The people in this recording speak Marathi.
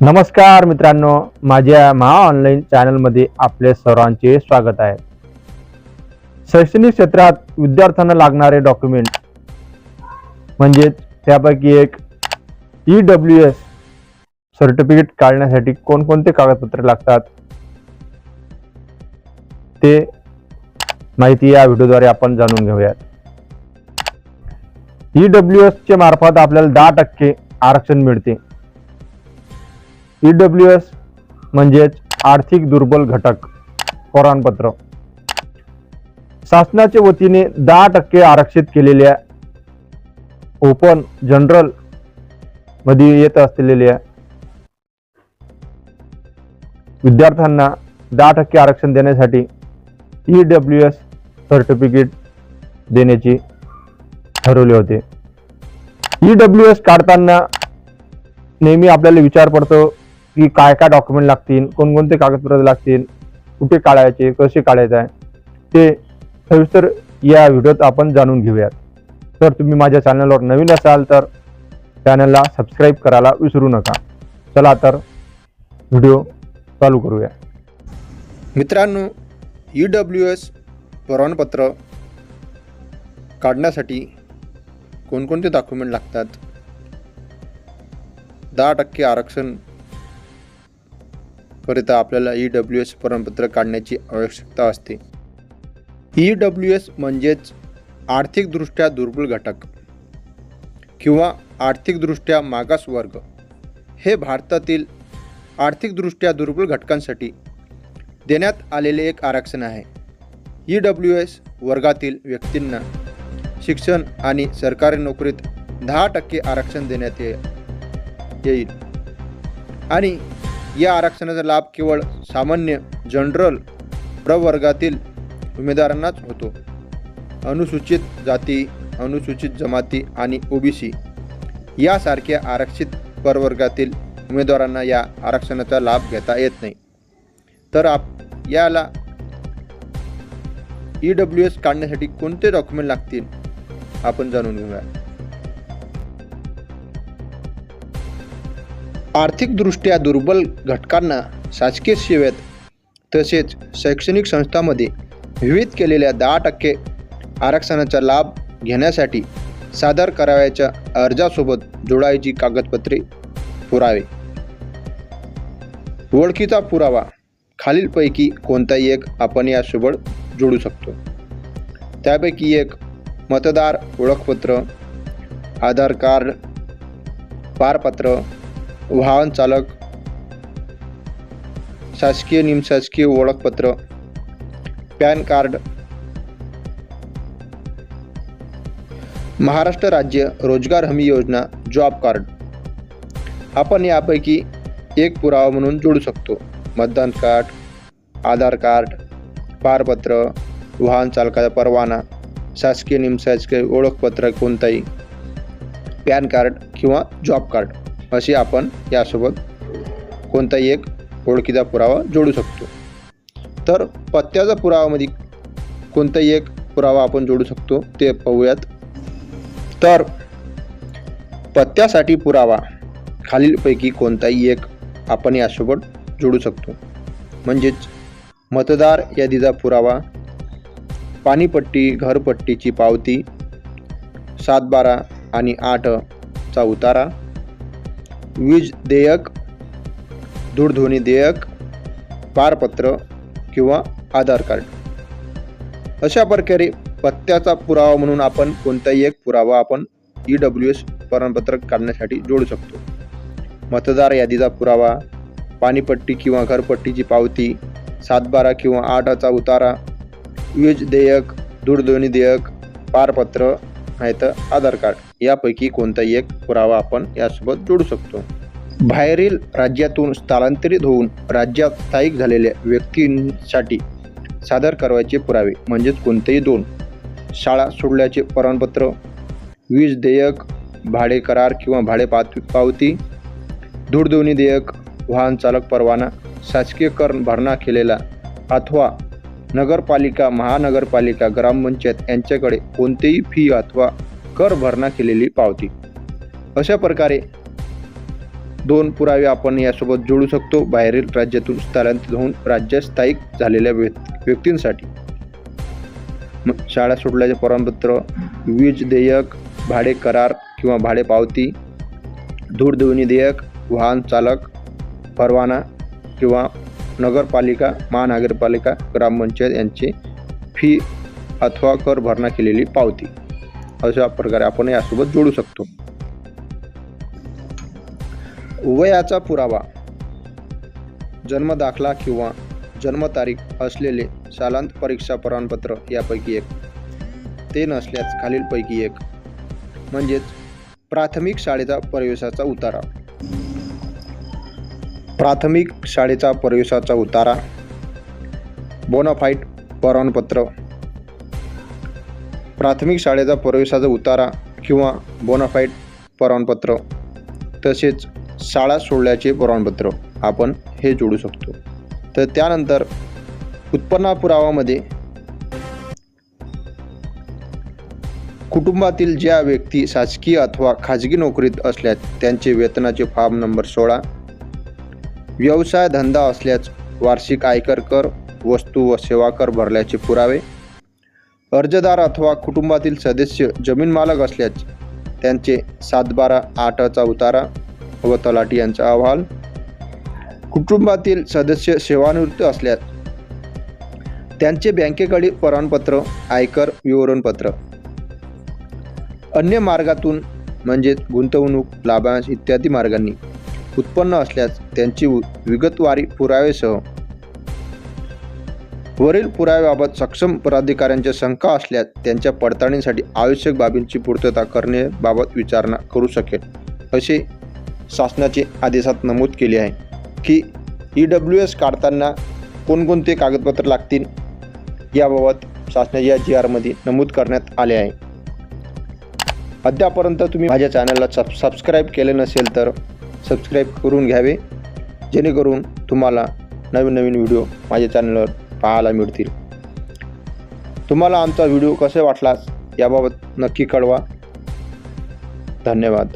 नमस्कार मित्रांनो माझ्या महा ऑनलाईन चॅनलमध्ये आपले सर्वांचे स्वागत आहे. शैक्षणिक क्षेत्रात विद्यार्थ्यांना लागणारे डॉक्युमेंट म्हणजेच त्यापैकी एक ई डब्ल्यू एस सर्टिफिकेट काढण्यासाठी कोणकोणते कागदपत्रे लागतात ते माहिती या व्हिडिओद्वारे आपण जाणून घेऊयात. ई डब्ल्यू एसच्या मार्फत आपल्याला दहा टक्के आरक्षण मिळते. ईडब्ल्यू एस म्हणजेच आर्थिक दुर्बल घटक प्रमाणपत्र शासनाच्या वतीने दहा टक्के आरक्षित केलेल्या ओपन जनरलमध्ये येत असलेल्या विद्यार्थ्यांना दहा टक्के आरक्षण देण्यासाठी ई डब्ल्यू एस सर्टिफिकेट देण्याची ठरवले होते. ई डब्ल्यू एस काढताना नेहमी आपल्याला विचार पडतो की काय काय डॉक्युमेंट लागतील कोणकोणते कागदपत्र लागतील कुठे काढायचे कसे काढायचे आहे ते सविस्तर या व्हिडिओत आपण जाणून घेऊयात. तर तुम्ही माझ्या चॅनलवर नवीन असाल तर चॅनलला सबस्क्राईब करायला विसरू नका. चला तर व्हिडिओ चालू करूया. मित्रांनो ई डब्ल्यू एस प्रमाणपत्र काढण्यासाठी कोणकोणते डॉक्युमेंट लागतात? दहा टक्के आरक्षण करिता आपल्याला ई डब्ल्यू एस प्रमाणपत्र काढण्याची आवश्यकता असते. ई डब्ल्यू एस म्हणजेच आर्थिकदृष्ट्या दुर्बल घटक किंवा आर्थिकदृष्ट्या मागास वर्ग हे भारतातील आर्थिकदृष्ट्या दुर्बल घटकांसाठी देण्यात आलेले एक आरक्षण आहे. ई डब्ल्यू एस वर्गातील व्यक्तींना शिक्षण आणि सरकारी नोकरीत दहा टक्के आरक्षण देण्यात येईल. आणि या आरक्षणाचा लाभ केवळ सामान्य जनरल प्रवर्गातील उमेदवारांनाच होतो. अनुसूचित जाती अनुसूचित जमाती आणि ओबीसी यासारख्या आरक्षित प्रवर्गातील उमेदवारांना या आरक्षणाचा लाभ घेता येत नाही. तर आप याला ई डब्ल्यू एस काढण्यासाठी कोणते डॉक्युमेंट लागतील? आपण जाणून घेऊया. आर्थिकदृष्ट्या दुर्बल घटकांना शासकीय सेवेत तसेच शैक्षणिक संस्थांमध्ये विविध केलेल्या दहा टक्के आरक्षणाचा लाभ घेण्यासाठी सादर करावयाच्या अर्जासोबत जोडायची कागदपत्रे पुरावे. ओळखीचा पुरावा. खालीलपैकी कोणताही एक आपण यासोबत जोडू शकतो. त्यापैकी एक मतदार ओळखपत्र आधार कार्ड पारपत्र वाहन चालक शासकीय निमशासकीय ओळखपत्र पॅन कार्ड महाराष्ट्र राज्य रोजगार हमी योजना जॉब कार्ड. आपण यापैकी एक पुरावा म्हणून जोडू शकतो. मतदान कार्ड आधार कार्ड पारपत्र वाहन चालकाचा परवाना शासकीय निमशासकीय ओळखपत्र कोणताही पॅन कार्ड किंवा जॉब कार्ड. असे आपण यासोबत कोणताही एक ओळखीचा पुरावा जोडू शकतो. तर पत्त्याचा पुरावामध्ये कोणताही एक पुरावा आपण जोडू शकतो ते पाहूयात. तर पत्त्यासाठी पुरावा खालीलपैकी कोणताही एक आपण यासोबत जोडू शकतो. म्हणजेच मतदार यादीचा पुरावा पाणीपट्टी घरपट्टीची पावती सात बारा आणि आठचा उतारा वीज देयक दूरध्वनी देयक पारपत्र किंवा आधार कार्ड. अशा प्रकारे पत्त्याचा पुरावा म्हणून आपण कोणताही एक पुरावा आपण ई डब्ल्यू एस प्रमाणपत्र काढण्यासाठी जोडू शकतो. मतदार यादीचा पुरावा पाणीपट्टी किंवा घरपट्टीची पावती सातबारा किंवा आठाचा उतारा वीज देयक दूरध्वनी देयक पारपत्र नाही तर आधार कार्ड. यापैकी कोणताही एक पुरावा आपण यासोबत जोडू शकतो. बाहेरील राज्यातून स्थलांतरित होऊन राज्यात स्थायिक झालेल्या व्यक्तींसाठी सादर करायचे पुरावे म्हणजेच कोणतेही दोन शाळा सोडल्याचे प्रमाणपत्र वीज देयक भाडे करार किंवा भाडे पात पावती दूरध्वनी देयक वाहन चालक परवाना शासकीय कर भरणा केलेला अथवा नगरपालिका महानगरपालिका ग्रामपंचायत यांच्याकडे कोणतेही फी अथवा कर भरणा केलेली पावती. अशा प्रकारे दोन पुरावे आपण यासोबत जोडू शकतो. बाहेरील राज्यातून स्थलांतरित होऊन राज्यात स्थायिक झालेल्या व्यक्तींसाठी. मग शाळा सोडल्याचे प्रमाणपत्र वीज देयक भाडे करार किंवा भाडे पावती दूरध्वनी देयक वाहन चालक परवाना किंवा नगरपालिका महानगरपालिका ग्रामपंचायत यांची फी अथवा कर भरणा केलेली पावती. अशा प्रकारे आपण यासोबत जोडू शकतो. वयाचा पुरावा. जन्मदाखला किंवा जन्मतारीख असलेले शालांत परीक्षा प्रमाणपत्र यापैकी एक. ते नसल्यास खालीलपैकी एक. म्हणजेच प्राथमिक शाळेचा प्रवेशाचा उतारा. प्राथमिक शाळेचा प्रवेशाचा उतारा. बोनाफाईट प्रमाणपत्र. प्राथमिक शाळेचा प्रवेशाचा उतारा किंवा बोनाफाईट प्रमाणपत्र तसेच शाळा सोडल्याचे प्रमाणपत्र आपण हे जोडू शकतो. तर त्यानंतर उत्पन्ना पुरावामध्ये कुटुंबातील ज्या व्यक्ती शासकीय अथवा खाजगी नोकरीत असल्यास त्यांचे वेतनाचे फॉर्म नंबर सोळा व्यवसाय धंदा असल्यास वार्षिक आयकर कर वस्तू व सेवा कर भरल्याचे पुरावे अर्जदार अथवा कुटुंबातील सदस्य जमीन मालक असल्यास त्यांचे सातबारा आठचा उतारा व तलाठी यांचा अहवाल. कुटुंबातील सदस्य सेवानिवृत्त असल्यास त्यांचे बँकेकडील प्रमाणपत्र आयकर विवरणपत्र. अन्य मार्गातून म्हणजेच गुंतवणूक लाभांश इत्यादी मार्गांनी उत्पन्न असल्यास त्यांची उ- विगतवारी पुरावेसह वरील पुराव्याबाबत सक्षम पदाधिकाऱ्यांच्या शंका असल्यास त्यांच्या पडताळणीसाठी आवश्यक बाबींची पूर्तता करण्याबाबत विचारणा करू शकेल असे शासनाचे आदेशात नमूद केले आहे की ई डब्ल्यू एस काढताना कोणकोणते कागदपत्र लागतील याबाबत शासनाच्या जी आरमध्ये नमूद करण्यात आले आहे. अद्यापर्यंत तुम्ही माझ्या चॅनलला सब सबस्क्राईब केले नसेल तर सबस्क्राईब करून घ्यावे जेणेकरून तुम्हाला नवीन नवीन व्हिडिओ माझ्या चॅनलवर पाहायला मिळतील. तुम्हाला आमचा व्हिडिओ कसे वाटलाच याबाबत नक्की कळवा. धन्यवाद.